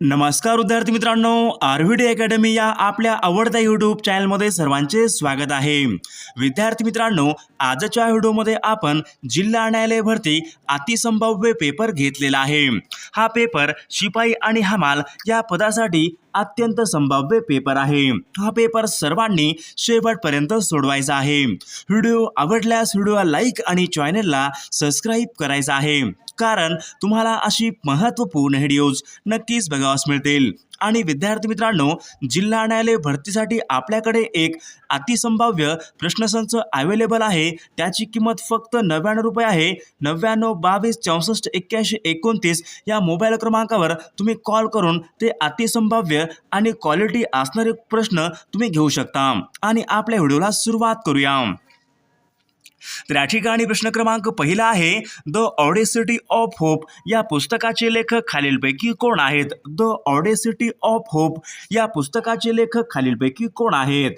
नमस्कार विद्यार्थी मित्रांनो आरव्हीडी अकॅडमी या आपल्या आवडत्या यूट्यूब चॅनलमध्ये सर्वांचे स्वागत आहे. विद्यार्थी मित्रांनो आजच्या व्हिडिओमध्ये आपण जिल्हा न्यायालय भरती अतिसंभाव्य पेपर घेतलेला आहे. हा पेपर शिपाई आणि हमाल या पदासाठी अत्यंत संभाव्य पेपर आहे. हा पेपर सर्वांनी शेवटपर्यंत सोडवायचा आहे. व्हिडिओ आवडल्यास व्हिडिओला लाईक आणि चॅनलला सबस्क्राईब करायचा आहे. कारण तुम्हाला अशी महत्त्वपूर्ण व्हिडिओज नक्कीच बघावास मिळतील. आणि विद्यार्थी मित्रांनो जिल्हा न्यायालय भरतीसाठी आपल्याकडे एक अतिसंभाव्य प्रश्नसंच अवेलेबल आहे. त्याची किंमत फक्त नव्याण्णव रुपये आहे. नव्याण्णव बावीस चौसष्ट एक्क्याऐंशी एकोणतीस या मोबाईल क्रमांकावर तुम्ही कॉल करून ते अतिसंभाव्य आणि क्वालिटी असणारे प्रश्न तुम्ही घेऊ शकता. आणि आपल्या व्हिडिओला सुरुवात करूया. तर या ठिकाणी प्रश्न क्रमांक पहिला आहे द ऑडेसिटी ऑफ होप या पुस्तकाचे लेखक खालीलपैकी कोण आहेत? द ऑडेसिटी ऑफ होप या पुस्तकाचे लेखक खालीलपैकी कोण आहेत?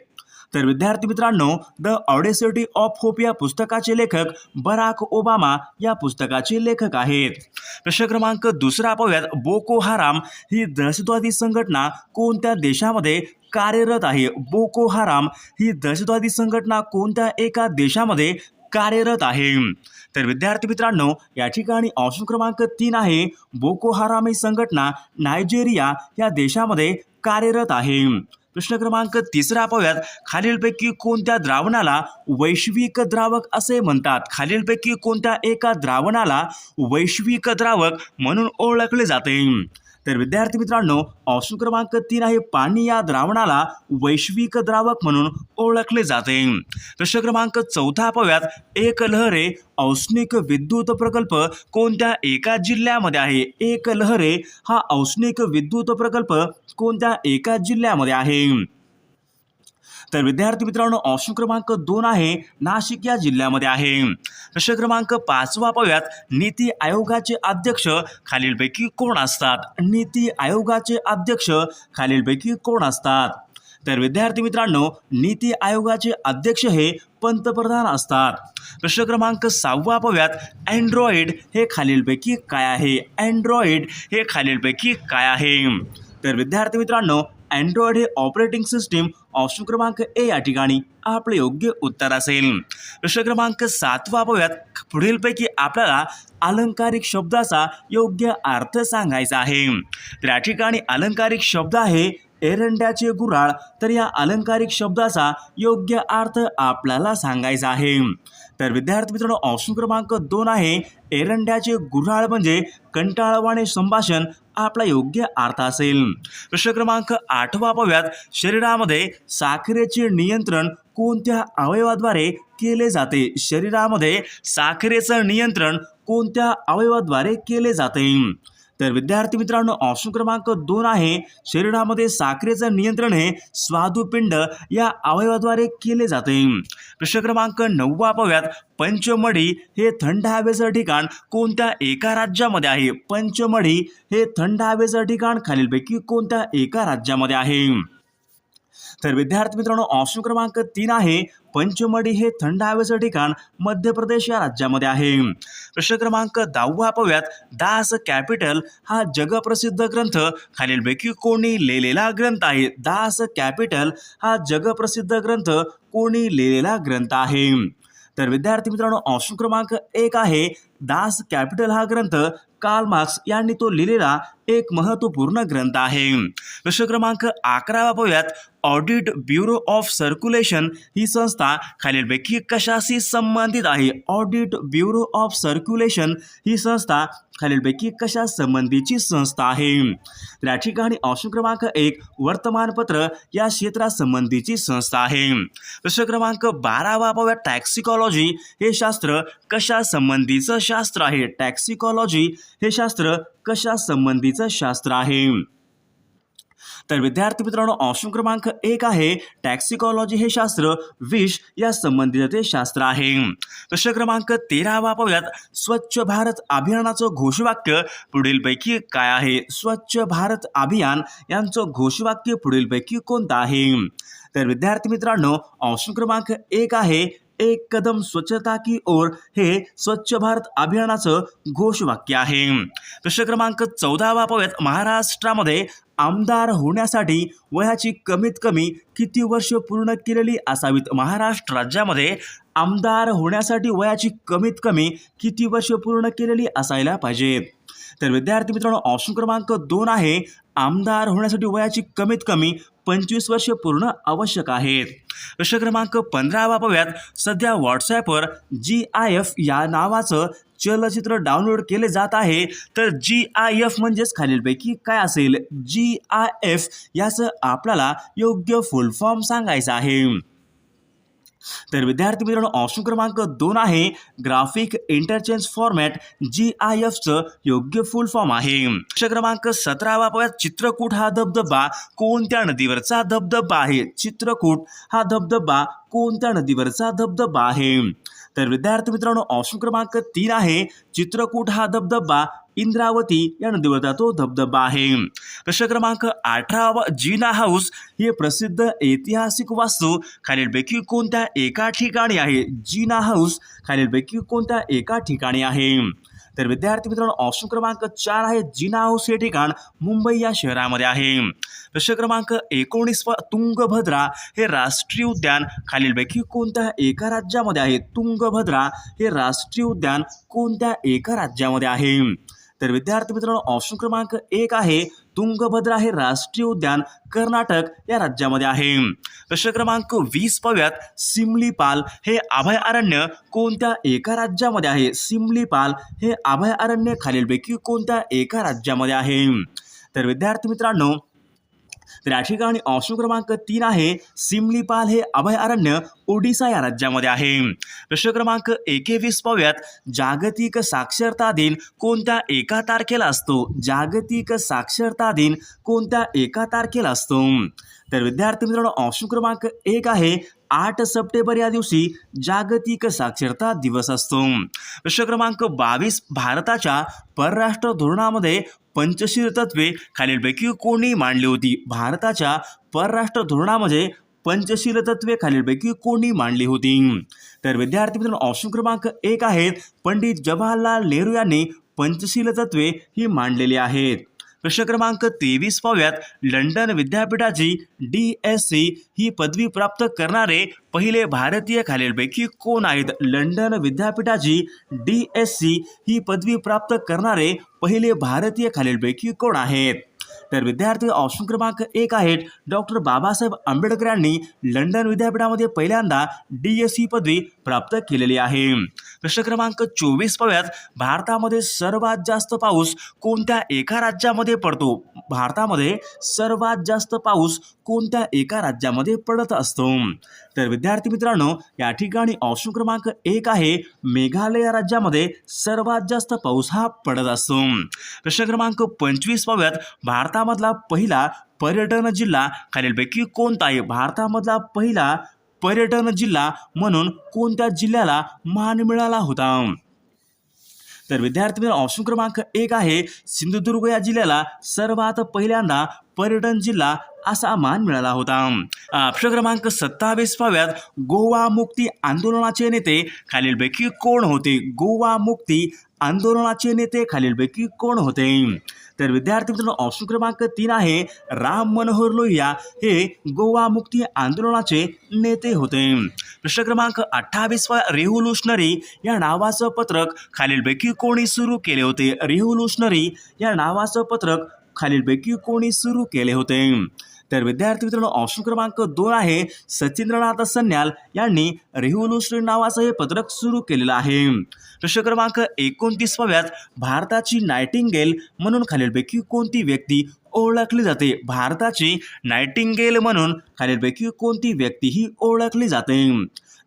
तर विद्यार्थी मित्रांनो द ऑडेसिटी ऑफ होप या पुस्तकाचे लेखक बराक ओबामा या पुस्तकाचे लेखक आहेत. प्रश्न क्रमांक दुसरा पाहूयात. बोको हाराम ही दहशतवादी संघटना कोणत्या देशामध्ये कार्यरत आहे? बोको हाराम ही दहशतवादी संघटना कोणत्या एका देशामध्ये कार्यरत आहे? तर विद्यार्थी मित्रांनो या ठिकाणी ऑप्शन क्रमांक तीन आहे. बोको हाराम ही संघटना नायजेरिया या देशामध्ये कार्यरत आहे. प्रश्न क्रमांक तिसरा पाहूयात. खालीलपैकी कोणत्या द्रावणाला वैश्विक द्रावक असे म्हणतात? खालीलपैकी कोणत्या एका द्रावणाला वैश्विक द्रावक म्हणून ओळखले जाते? तर विद्यार्थी मित्रांनो ऑप्शन क्रमांक तीन आहे पाणी या द्रावणाला वैश्विक द्रावक म्हणून ओळखले जाते. प्रश्न क्रमांक चौथा पाहूयात एक लहरे औष्णिक विद्युत प्रकल्प कोणत्या एका जिल्ह्यामध्ये आहे? एक लहरे हा औष्णिक विद्युत प्रकल्प कोणत्या एका जिल्ह्यामध्ये आहे? तर विद्यार्थी मित्रांनो ऑप्शन क्रमांक दोन आहे नाशिक या जिल्ह्यामध्ये आहे. प्रश्न क्रमांक पाचवा पाहूयात. नीती आयोगाचे अध्यक्ष खालीलपैकी कोण असतात? नीती आयोगाचे अध्यक्ष खालीलपैकी कोण असतात? तर विद्यार्थी मित्रांनो नीती आयोगाचे अध्यक्ष हे पंतप्रधान असतात. प्रश्न क्रमांक सहावा पाहूयात. अँड्रॉइड हे खालीलपैकी काय आहे? अँड्रॉइड हे खालीलपैकी काय आहे? तर विद्यार्थी मित्रांनो अँड्रॉइड हे ऑपरेटिंग सिस्टीम ऑप्शन क्रमांक ए या ठिकाणी आपले योग्य उत्तर असेल. प्रश्न क्रमांक सातवा पाहूयात पुढीलपैकी आपल्याला अलंकारिक शब्दाचा योग्य अर्थ सांगायचा आहे. तर या ठिकाणी अलंकारिक शब्द आहे एरंड्याचे गुराळ तर या अलंकारिक शब्दाचा योग्य अर्थ आपल्याला सांगायचा आहे. तर विद्यार्थी मित्रांनो ऑप्शन क्रमांक दोन आहे एरंड्याचे गुऱ्हाळ म्हणजे कंटाळवाणे संभाषण आपला योग्य अर्थ असेल. प्रश्न क्रमांक आठवा पाहूयात शरीरामध्ये साखरेचे नियंत्रण कोणत्या अवयवाद्वारे केले जाते? शरीरामध्ये साखरेचं नियंत्रण कोणत्या अवयवाद्वारे केले जाते? तर विद्यार्थी मित्रांनो ऑप्शन क्रमांक दोन आहे शरीरामध्ये साखरेचं नियंत्रण हे स्वादुपिंड या अवयवाद्वारे केले जाते. प्रश्न क्रमांक नववा पाहूयात पंचमढी हे थंड हवेचं ठिकाण कोणत्या एका राज्यामध्ये आहे? पंचमढी हे थंड हवेचं ठिकाण खालीलपैकी कोणत्या एका राज्यामध्ये आहे? तर विद्यार्थी मित्रांनो ऑप्शन क्रमांक तीन आहे पंचमढी हे थंड हवेचं ठिकाण मध्य प्रदेश या राज्यामध्ये आहे. प्रश्न क्रमांक दहावा पाहूयात. दास कॅपिटल हा जगप्रसिद्ध ग्रंथ खालीलपैकी कोणी लिहिलेला ग्रंथ आहे. दास कॅपिटल हा जगप्रसिद्ध ग्रंथ कोणी लिहिलेला ग्रंथ आहे. तर विद्यार्थी मित्रांनो ऑप्शन क्रमांक एक आहे. दास कॅपिटल हा ग्रंथ कार्ल मार्क्स यांनी तो लिहिलेला एक महत्त्वपूर्ण ग्रंथ आहे. प्रश्न क्रमांक अकरावा पाहूयात ऑडिट ब्युरो ऑफ सर्क्युलेशन ही संस्था खालीलपैकी कशाशी संबंधित आहे? ऑडिट ब्युरो ऑफ सर्क्युलेशन ही संस्था खालीलपैकी कशा संबंधीची संस्था आहे? या ठिकाणी ऑप्शन क्रमांक एक वर्तमानपत्र या क्षेत्रासंबंधीची संस्था आहे. प्रश्न क्रमांक बारावा पाहूया टॅक्सिकॉलॉजी हे शास्त्र कशा संबंधीचं शास्त्र आहे? टॅक्सिकॉलॉजी हे शास्त्र कशा संबंधीचं शास्त्र आहे. तर विद्यार्थी मित्रांनो ऑप्शन क्रमांक एक आहे टॅक्सिकॉलॉजी हे शास्त्र विष या संबंधित ते शास्त्र आहे. प्रश्न क्रमांक तेरावा पाहूयात स्वच्छ भारत अभियानाचं घोषवाक्य पुढीलपैकी काय आहे? स्वच्छ भारत अभियान यांचं घोषवाक्य पुढीलपैकी कोणतं आहे? तर विद्यार्थी मित्रांनो ऑप्शन क्रमांक एक आहे एक कदम स्वच्छता की ओर हे स्वच्छ भारत अभियानाचं घोषवाक्य आहे. प्रश्न क्रमांक चौदावा पाहूयात महाराष्ट्रामध्ये आमदार होण्यासाठी वयाची कमीत कमी किती वर्ष पूर्ण केलेली असावीत? महाराष्ट्र राज्यामध्ये आमदार होण्यासाठी वयाची कमीत कमी किती वर्ष पूर्ण केलेली असायला पाहिजे? तर विद्यार्थी मित्रांनो ऑप्शन क्रमांक दोन आहे आमदार होण्यासाठी वयाची कमीत कमी पंचवीस वर्ष पूर्ण आवश्यक आहेत. प्रश्न क्रमांक पंधरावा पाहूयात. सध्या व्हॉट्सॲपवर जी आय एफ या नावाचं चलचित्र डाउनलोड केले जात आहे. तर जी आय एफ म्हणजेच खालीलपैकी काय असेल? जी आय एफ याचं आपल्याला योग्य फुल फॉर्म सांगायचं आहे. तर विद्यार्थी मित्रांनो ऑप्शन क्रमांक दोन आहे graphic interchange format G I एफचं योग्य फुल फॉर्म आहे. प्रश्न क्रमांक सतरावा पाहूयात चित्रकूट हा धबधबा कोणत्या नदीवरचा धबधबा आहे? चित्रकूट हा धबधबा कोणत्या नदीवरचा धबधबा आहे? तर विद्यार्थी मित्रांनो ऑप्शन क्रमांक तीन आहे. चित्रकूट हा धबधबा इंद्रावती या नदीवरचा तो धबधबा आहे. प्रश्न क्रमांक अठरावा जीना हाऊस हे प्रसिद्ध ऐतिहासिक वास्तू. खालीलपैकी कोणत्या एका ठिकाणी आहे? जीना हाऊस खालीलपैकी कोणत्या एका ठिकाणी आहे? तर विद्यार्थी मित्रांनो ऑप्शन क्रमांक चार आहे जिना हाऊस हे ठिकाण मुंबई या शहरामध्ये आहे. प्रश्न क्रमांक एकोणीस तुंगभद्रा हे राष्ट्रीय उद्यान खालीलपैकी कोणत्या एका राज्यामध्ये आहे? तुंगभद्रा हे राष्ट्रीय उद्यान कोणत्या एका राज्यामध्ये आहे? तर विद्यार्थी मित्रांनो ऑप्शन क्रमांक एक आहे तुंगभद्रा हे राष्ट्रीय उद्यान कर्नाटक या राज्यामध्ये आहे. प्रश्न क्रमांक वीस पव्यात सिमलीपाल हे अभयारण्य कोणत्या एका राज्यामध्ये आहे? सिमलीपाल हे अभयारण्य खालीलपैकी कोणत्या एका राज्यामध्ये आहे? तर विद्यार्थी मित्रांनो तर या ठिकाणी ऑप्शन क्रमांक तीन आहे सिमलीपाल हे अभयारण्य ओडिसा या राज्यामध्ये आहे. प्रश्न क्रमांक एकेवीस पाहूयात. जागतिक साक्षरता दिन कोणत्या एका तारखेला असतो? जागतिक साक्षरता दिन कोणत्या एका तारखेला असतो? तर विद्यार्थी मित्रांनो ऑप्शन क्रमांक एक आहे आठ सप्टेंबर या दिवशी जागतिक साक्षरता दिवस असतो. प्रश्न क्रमांक बावीस भारताच्या परराष्ट्र धोरणामध्ये पंचशील तत्वे खालीलपैकी कोणी मांडली होती? भारताच्या परराष्ट्र धोरणामध्ये पंचशील तत्वे खालीलपैकी कोणी मांडली होती? तर विद्यार्थी मित्रांनो ऑप्शन क्रमांक एक आहेत पंडित जवाहरलाल नेहरू यांनी पंचशील तत्वे ही मांडलेली आहेत. प्रश्न क्रमांक तेवीस पाव्यात लंडन विद्यापीठाची डी एस सी ही पदवी प्राप्त करणारे पहिले भारतीय खालीलपैकी कोण आहेत? लंडन विद्यापीठाची डी एस सी ही पदवी प्राप्त करणारे पहिले भारतीय खालीलपैकी कोण आहेत? तर विद्यार्थी ऑप्शन क्रमांक एक आहेत. डॉक्टर बाबासाहेब आंबेडकर यांनी लंडन विद्यापीठामध्ये पहिल्यांदा डी एस सी पदवी प्राप्त केलेली आहे. प्रश्न क्रमांक चोवीस पव्यात भारतामध्ये सर्वात जास्त पाऊस कोणत्या एका राज्यामध्ये पडतो? भारतामध्ये सर्वात जास्त पाऊस कोणत्या एका राज्यामध्ये पडत असतो? तर विद्यार्थी मित्रांनो या ठिकाणी ऑप्शन क्रमांक एक आहे. मेघालय राज्यामध्ये सर्वात जास्त पाऊस हा पडत असतो. प्रश्न क्रमांक पंचवीस पाव्यात भारतामधला पहिला पर्यटन जिल्हा खालीलपैकी कोणता आहे? भारतामधला पहिला पर्यटन जिल्हा म्हणून कोणत्या जिल्ह्याला मान मिळाला होता? तर विद्यार्थी मित्र ऑप्शन क्रमांक एक आहे सिंधुदुर्ग या जिल्ह्याला सर्वात पहिल्यांदा पर्यटन जिल्हा असा मान मिळाला होता. प्रश्न क्रमांक सत्तावीस पाव्यात गोवा मुक्ती आंदोलनाचे नेते खालीलपैकी कोण होते? गोवा मुक्ती आंदोलनाचे नेते खालीलपैकी कोण होते? तर विद्यार्थी मित्रांनो ऑप्शन क्रमांक तीन आहे राम मनोहर लोहिया. हे गोवा मुक्ती आंदोलनाचे नेते होते. प्रश्न क्रमांक अठ्ठावीस रेव्होल्युशनरी या नावाचं पत्रक खालीलपैकी कोणी सुरू केले होते? रेव्होल्युशनरी या नावाचं पत्रक खालीलपैकी कोणी सुरू केले होते? तर विद्यार्थी मित्रांनो ऑप्शन क्रमांक दोन आहे सचिंद्रनाथ सन्याल यांनी रेव्होल्युशनरी नावाचं हे पत्रक सुरू केलेलं आहे. प्रश्न क्रमांक एकोणतीसवाव्यात भारताची नायटिंगेल म्हणून खालीलपैकी कोणती व्यक्ती ओळखली जाते? भारताची नायटिंगेल म्हणून खालीलपैकी कोणती व्यक्ती ही ओळखली जाते?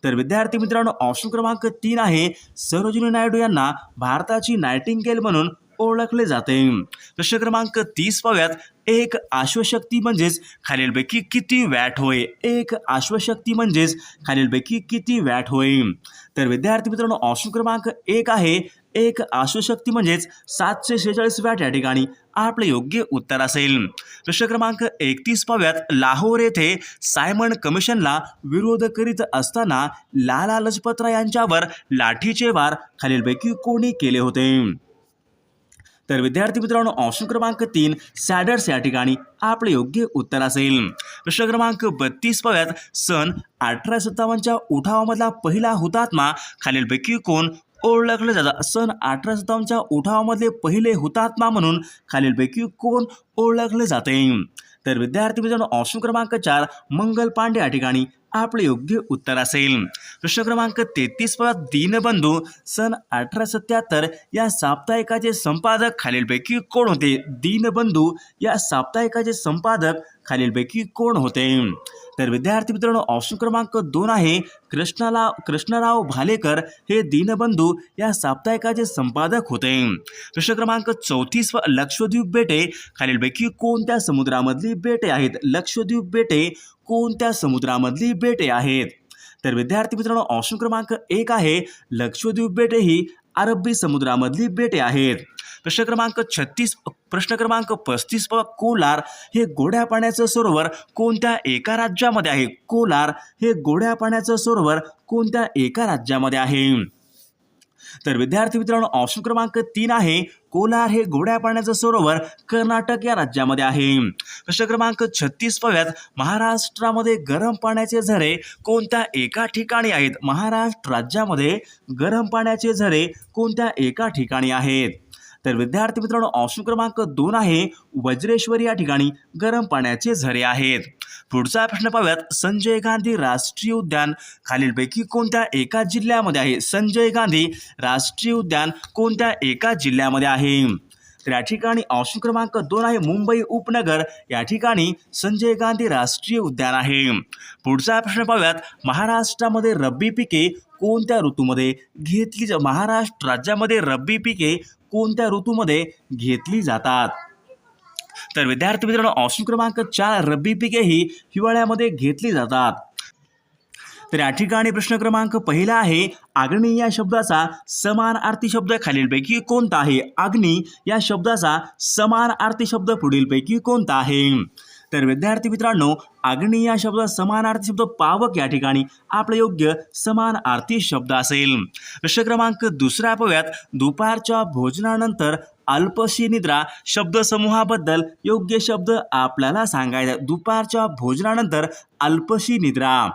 तर विद्यार्थी मित्रांनो ऑप्शन क्रमांक तीन आहे सरोजिनी नायडू यांना भारताची नायटिंगेल म्हणून ओळखले जाते. प्रश्न क्रमांक तीस पाव्यात एक आश्वशक्ती म्हणजेच खालीलपैकी किती वॅट होय? एक आश्वशक्ती म्हणजेच खालीलपैकी किती वॅट होय? तर विद्यार्थी मित्रांनो ऑप्शन क्रमांक एक आहे. एक आश्वशक्ती म्हणजेच सातशे शेहेचाळीस वॅट या ठिकाणी आपले योग्य उत्तर असेल. प्रश्न क्रमांक एकतीस पाव्यात लाहोर येथे सायमन कमिशनला विरोध करीत असताना लाला लजपतराय यांच्यावर लाठीचे वार खालीलपैकी कोणी केले होते? तर विद्यार्थी मित्रांनो ऑप्शन क्रमांक तीन सॅडर्स या ठिकाणी आपले योग्य उत्तर असेल. प्रश्न क्रमांक बत्तीस पव्यात सन अठरा सत्तावन्नच्या उठावामधला पहिला हुतात्मा खालीलपैकी कोण? ओळखलं जातं. सन अठरा सत्तावन्नच्या उठावामधले पहिले हुतात्मा म्हणून खालीलपैकी कोण ओळखलं जाते? तर विद्यार्थी मित्रांनो ऑप्शन क्रमांक चार मंगल पांडे या ठिकाणी आपले योग्य उत्तर असेल. प्रश्न क्रमांक तेहतीस पाच दीनबंधू सन अठरा सत्याहत्तर या साप्ताहिकाचे संपादक खालीलपैकी कोण होते? दीनबंधू या साप्ताहिकाचे संपादक खालीलपैकी कोण होते? तर विद्यार्थी मित्रांनो ऑप्शन क्रमांक दोन आहे कृष्णाला कृष्णराव भालेकर हे दीनबंधू या साप्ताहिकाचे संपादक होते. प्रश्न क्रमांक चौतीस व लक्षद्वीप बेटे खालीलपैकी कोणत्या समुद्रामधली बेटे आहेत? लक्षद्वीप बेटे कोणत्या समुद्रामधली बेटे आहेत? तर विद्यार्थी मित्रांनो ऑप्शन क्रमांक एक आहे लक्षद्वीप बेटे ही अरबी समुद्रामधली बेटे आहेत. प्रश्न क्रमांक छत्तीस प्रश्न क्रमांक पस्तीस व कोलार हे गोड्या पाण्याचं सरोवर कोणत्या एका राज्यामध्ये आहे? कोलार हे गोड्या पाण्याचं सरोवर कोणत्या एका राज्यामध्ये आहे? तर विद्यार्थी मित्रांनो ऑप्शन क्रमांक तीन आहे कोलार हे गोड्या पाण्याचं सरोवर कर्नाटक या राज्यामध्ये आहे. प्रश्न क्रमांक छत्तीस पव्यात महाराष्ट्रामध्ये गरम पाण्याचे झरे कोणत्या एका ठिकाणी आहेत? महाराष्ट्र राज्यामध्ये गरम पाण्याचे झरे कोणत्या एका ठिकाणी आहेत? तर विद्यार्थी मित्रांनो ऑप्शन क्रमांक दोन आहे वज्रेश्वरी या ठिकाणी गरम पाण्याचे झरे आहेत. पुढचा प्रश्न पाहूयात संजय गांधी राष्ट्रीय उद्यान खालीलपैकी कोणत्या एका जिल्ह्यामध्ये आहे? संजय गांधी राष्ट्रीय उद्यान कोणत्या एका जिल्ह्यामध्ये आहे? तर या ठिकाणी ऑप्शन क्रमांक दोन आहे मुंबई उपनगर. या ठिकाणी संजय गांधी राष्ट्रीय उद्यान आहे. पुढचा प्रश्न पाहूयात महाराष्ट्रामध्ये रब्बी पिके कोणत्या ऋतूमध्ये घेतली जा महाराष्ट्र राज्यामध्ये रब्बी पिके कोणत्या ऋतूमध्ये घेतली जातात? तर विद्यार्थी मित्रांनो ऑप्शन क्रमांक चार रब्बी पिके ही हिवाळ्यामध्ये घेतली जातात. तर या ठिकाणी प्रश्न क्रमांक पहिला आहे अग्नी या शब्दाचा समान अर्थी शब्द खालीलपैकी कोणता आहे? अग्नी या शब्दाचा समान अर्थी शब्द पुढीलपैकी कोणता आहे? तर विद्यार्थी मित्रांनो अग्नी या शब्दात समानार्थी शब्द पावक या ठिकाणी आपलं योग्य समानार्थी शब्द असेल. प्रश्न क्रमांक दुसऱ्या पाव्यात दुपारच्या भोजनानंतर अल्पशी निद्रा शब्दसमूहाबद्दल योग्य शब्द आपल्याला सांगायचा दुपारच्या भोजनानंतर अल्पशी निद्रा.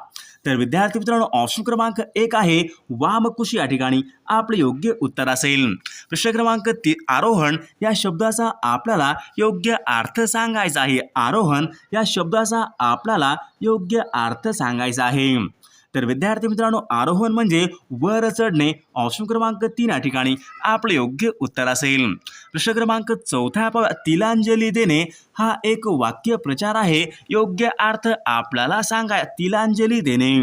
तर विद्यार्थी मित्रांनो ऑप्शन क्रमांक एक आहे वामकुशी या ठिकाणी आपले योग्य उत्तर असेल. प्रश्न क्रमांक ती आरोहण या शब्दाचा आपल्याला योग्य अर्थ सांगायचा आहे. आरोहण या शब्दाचा आपल्याला योग्य अर्थ सांगायचा आहे. तर विद्यार्थी मित्रांनो आरोहण म्हणजे वर चढणे ऑप्शन क्रमांक तीन या ठिकाणी आपले योग्य उत्तर असेल. प्रश्न क्रमांक चौथ्या तिलांजली देणे हा एक वाक्य प्रचार आहे. योग्य अर्थ आपल्याला सांगा तिलांजली देणे.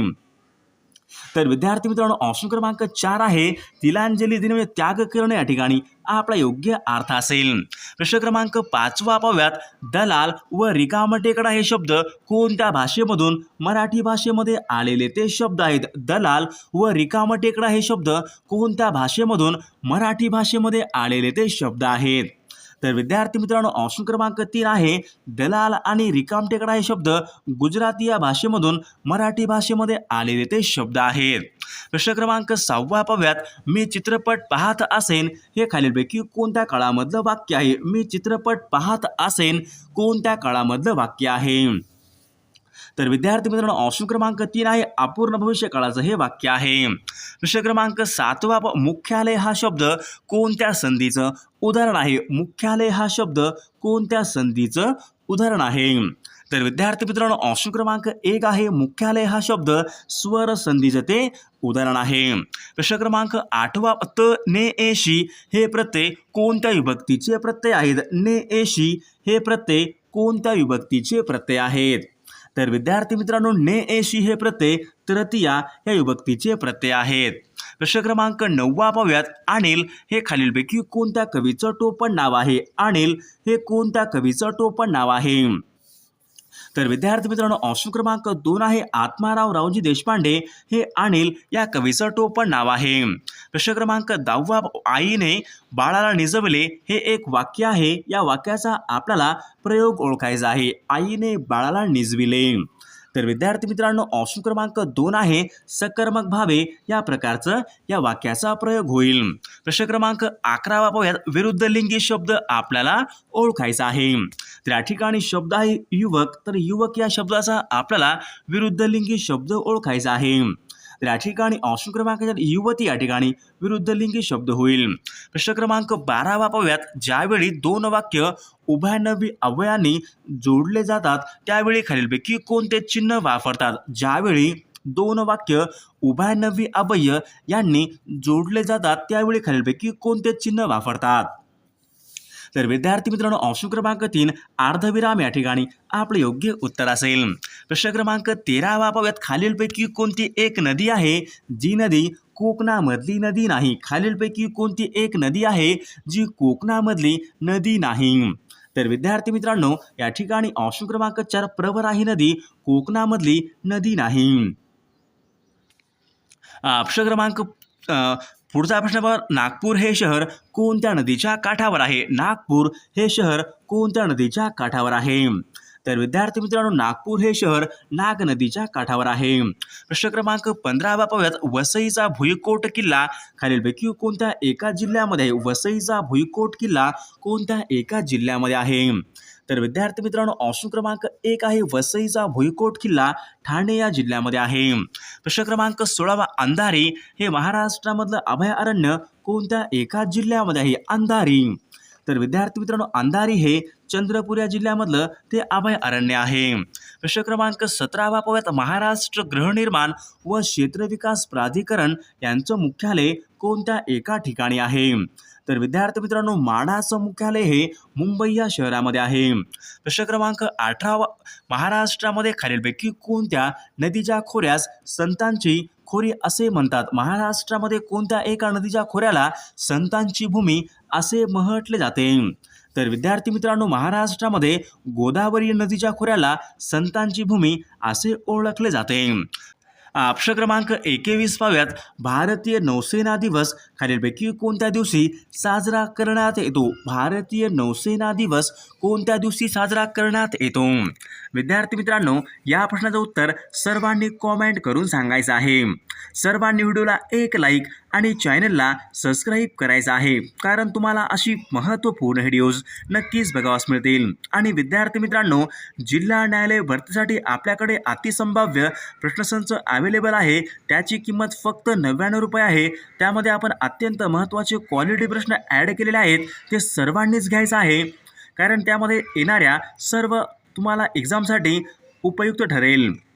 तर विद्यार्थी मित्रांनो ऑप्शन क्रमांक चार आहे तिलांजली देणे म्हणजे त्याग करणे या ठिकाणी आपला योग्य अर्थ असेल. प्रश्न क्रमांक पाचवा पाव्यात दलाल व रिकामटेकडा हे शब्द कोणत्या भाषेमधून मराठी भाषेमध्ये आलेले ते शब्द आहेत? दलाल व रिकामटेकडा हे शब्द कोणत्या भाषेमधून मराठी भाषेमध्ये आलेले ते शब्द आहेत? तर विद्यार्थी मित्रांनो ऑप्शन क्रमांक तीन आहे दलाल आणि रिकामटेकडा हे शब्द गुजराती या भाषेमधून मराठी भाषेमध्ये आलेले ते शब्द आहेत. प्रश्न क्रमांक सहावा पाव्यात मी चित्रपट पाहत असेन हे खालीलपैकी कोणत्या काळामधलं वाक्य आहे? मी चित्रपट पाहत असेन कोणत्या काळामधलं वाक्य आहे? तर विद्यार्थी मित्रांनो ऑप्शन क्रमांक तीन आहे अपूर्ण भविष्य काळाचं हे वाक्य आहे. प्रश्न क्रमांक सातवा प- मुख्यालय हा शब्द कोणत्या संधीचं उदाहरण आहे? मुख्यालय हा शब्द कोणत्या संधीचं उदाहरण आहे? तर विद्यार्थी मित्रांनो ऑप्शन क्रमांक एक आहे मुख्यालय हा शब्द स्वर संधीचं ते उदाहरण आहे. प्रश्न क्रमांक आठवा त ने एशी हे प्रत्यय कोणत्या विभक्तीचे प्रत्यय आहेत? ने एशी हे प्रत्यय कोणत्या विभक्तीचे प्रत्यय आहेत? तर विद्यार्थी मित्रांनो ने एशी हे प्रत्यय तृतीया या विभक्तीचे प्रत्यय आहेत. प्रश्न क्रमांक नववा पाहूयात. अनिल हे खालीलपैकी कोणत्या कवीचं टोपण नाव आहे? अनिल हे कोणत्या कवीचं टोपण नाव आहे? तर विद्यार्थी मित्रांनो ऑप्शन क्रमांक दोन आहे आत्माराव रावजी देशपांडे. हे अनिल या कवीचं टोपण नाव आहे. प्रश्न क्रमांक दहावा आईने बाळाला निजवले. हे एक वाक्य आहे. या वाक्याचा आपल्याला प्रयोग ओळखायचा आहे. आईने बाळाला निजविले. तर विद्यार्थी मित्रांनो ऑप्शन क्रमांक दोन आहे सकर्मक भावे. या प्रकारचं या वाक्याचा प्रयोग होईल. प्रश्न क्रमांक अकरावा पाहूयात. विरुद्ध लिंगी शब्द आपल्याला ओळखायचा आहे. त्या ठिकाणी शब्द आहे युवक. तर युवक या शब्दाचा आपल्याला विरुद्ध लिंगी शब्द ओळखायचा आहे. तर या ठिकाणी ऑप्शन क्रमांक युवती या ठिकाणी विरुद्ध लिंगी शब्द होईल. प्रश्न क्रमांक बारावा पाहूयात ज्यावेळी दोन वाक्य उभयानवी अवयांनी जोडले जातात त्यावेळी खालीलपैकी कोणते चिन्ह वापरतात? ज्यावेळी दोन वाक्य उभयानवी अवयय यांनी जोडले जातात त्यावेळी खालीलपैकी कोणते चिन्ह वापरतात? तर विद्यार्थी मित्रांनो ऑप्शन क्रमांक तीन अर्धविराम या ठिकाणी आपलं योग्य उत्तर असेल. प्रश्न क्रमांक तेरावा पाहूयात खालीलपैकी कोणती एक नदी आहे? जी नदी कोकणामधली नदी नाही. खालीलपैकी कोणती एक नदी आहे? जी कोकणामधली नदी नाही. तर विद्यार्थी मित्रांनो या ठिकाणी ऑप्शन क्रमांक चार प्रवरा ही नदी कोकणामधली नदी नाही. अ, प्रश्न क्रमांक पुढचा प्रश्न बघा नागपूर हे शहर कोणत्या नदीच्या काठावर आहे? नागपूर हे शहर कोणत्या नदीच्या काठावर आहे? तर विद्यार्थी मित्रांनो नागपूर हे शहर नाग नदीच्या काठावर आहे. प्रश्न क्रमांक पंधरावा पाहूयात वसईचा भुईकोट किल्ला. खालीलपैकी कोणत्या एका जिल्ह्यामध्ये आहे? वसईचा भुईकोट किल्ला कोणत्या एका जिल्ह्यामध्ये आहे? तर विद्यार्थी मित्रांनो ऑप्शन क्रमांक एक आहे वसईचा भुईकोट किल्ला ठाणे या जिल्ह्यामध्ये आहे. प्रश्न क्रमांक सोळावा अंधारी हे महाराष्ट्रामधलं अभयारण्य कोणत्या एका जिल्ह्यामध्ये आहे? अंधारी. तर विद्यार्थी मित्रांनो अंधारी हे चंद्रपूर या जिल्ह्यामधलं ते अभयारण्य आहे. प्रश्न क्रमांक सतरावा पाहूयात. महाराष्ट्र गृहनिर्माण व क्षेत्र विकास प्राधिकरण यांचं मुख्यालय कोणत्या एका ठिकाणी आहे? तर विद्यार्थी मित्रांनो माडाचं मुख्यालय हे मुंबई या शहरामध्ये आहे. प्रश्न क्रमांक अठरावा महाराष्ट्रामध्ये खालीलपैकी कोणत्या नदीच्या खोऱ्यास संतांची खोरी असे म्हणतात? महाराष्ट्रामध्ये कोणत्या एका नदीच्या खोऱ्याला संतांची भूमी असे म्हटले जाते? तर विद्यार्थी मित्रांनो महाराष्ट्रामध्ये गोदावरी नदीच्या खोऱ्याला संतांची भूमी असे ओळखले जाते. प्रश्न क्रमांक एकेवीस पाव्यात भारतीय नौसेना दिवस. खालीलपैकी कोणत्या दिवशी साजरा करण्यात येतो? भारतीय नौसेना दिवस कोणत्या दिवशी साजरा करण्यात येतो? विद्यार्थी मित्रांनो या प्रश्नाचं उत्तर सर्वांनी कॉमेंट करून सांगायचं आहे. सर्वांनी व्हिडिओला एक लाईक आणि चॅनलला सबस्क्राईब करायचं आहे. कारण तुम्हाला अशी महत्त्वपूर्ण व्हिडिओज नक्कीच बघावास मिळतील. आणि विद्यार्थी मित्रांनो जिल्हा न्यायालय भरतीसाठी आपल्याकडे अतिसंभाव्य प्रश्नसंच अवेलेबल आहे. त्याची किंमत फक्त नव्याण्णव रुपये आहे. त्यामध्ये आपण अत्यंत महत्त्वाचे क्वालिटी प्रश्न ॲड केलेले आहेत. ते सर्वांनीच घ्यायचं आहे. कारण त्यामध्ये येणाऱ्या सर्व तुम्हाला एक्झामसाठी उपयुक्त ठरेल.